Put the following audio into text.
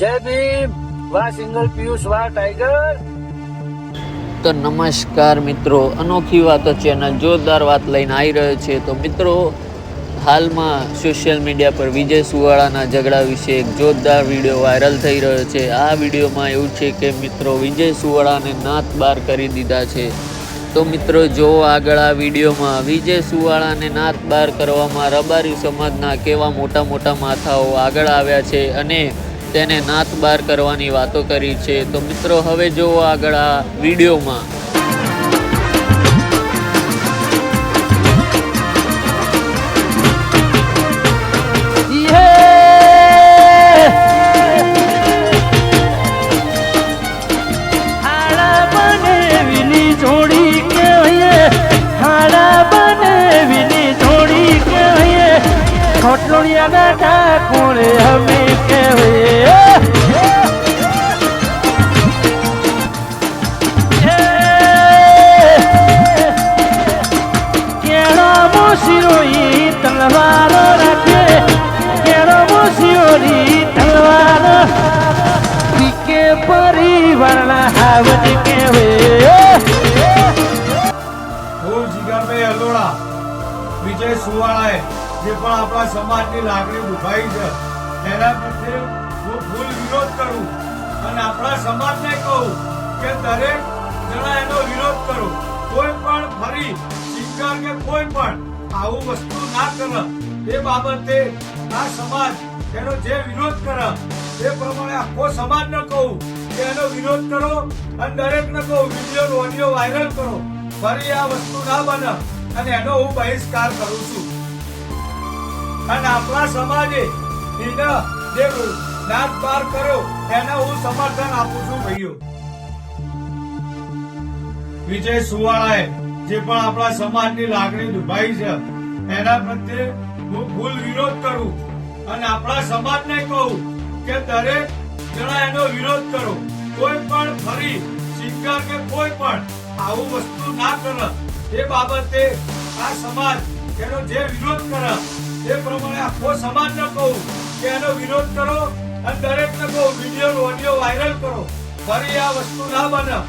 જય ભીમ. વાહ સિંગલ પિયુષ, વાહ ટાઈગર. તો નમસ્કાર મિત્રો, અનોખી વાતો ચેનલ જોરદાર વાત લઈને આવી રહ્યો છે. તો મિત્રો, હાલમાં સોશિયલ મીડિયા પર વિજય સુવાળાના ઝઘડા વિશે એક જોરદાર વીડિયો વાયરલ થઈ રહ્યો છે. આ વિડીયોમાં એવું છે કે મિત્રો, વિજય સુવાળાને નાત બાર કરી દીધા છે. તો મિત્રો, જો આગળ આ વિડીયોમાં વિજય સુવાળાને નાત બાર કરવામાં રબારી સમાજના કેવા મોટા મોટા માથાઓ આગળ આવ્યા છે અને તેને નાત બાર કરવાની વાતો કરી છે. તો મિત્રો, હવે જો આગળ આ વિડીયોમાં. ખોટલોડિયા ના ઠાકોરે શિરોઈ તલવારો રાખે કેળો શિરોઈ તલવારો. પીકે પરિવારના હાવજ વિજય સુવાળાએ, જે પણ આપણા સમાજની લાગણી ઉભાઈ છે પ્રત્યે હું ભૂલ વિરોધ કરું અને આપણા સમાજને કહું કે દરેક જણા એનો વિરોધ કરો. કોઈ પણ ફરી સિંગર કે કોઈ પણ આવું વસ્તુ ના કરે. એ બાબતે આ સમાજ એનો જે વિરોધ કરે. એ પ્રમાણે આખો સમાજને કહું. કે એનો વિરોધ કરો અને દરેકને કહું વીડિયો ઓડિયો વાયરલ કરો. ફરી આ વસ્તુ ના બને અને એનો હું બહિષ્કાર કરું છું. અને આપણા સમાજે એને જે નાદ પાર કર્યો, એને હું સમર્થન આપું છું, ભાઈઓ. વિજય સુવાળાએ જે પણ આપણા સમાજની લાગણી દુભાઈ છે, એના પ્રત્યે હું ફૂલ વિરોધ કરું અને આપણા સમાજને કહું કે દરેક જણા એનો વિરોધ કરો. કોઈ પણ ફરી સિંગર કે કોઈ પણ આવું વસ્તુ ના કરે, એ બાબતે આ સમાજ એનો જે વિરોધ કરે, એ પ્રમાણે આખો સમાજને કહું કે એનો વિરોધ કરો અને દરેકને કહું, વીડિયો, ઓડિયો વાયરલ કરો. ફરી આ વસ્તુ ના બને.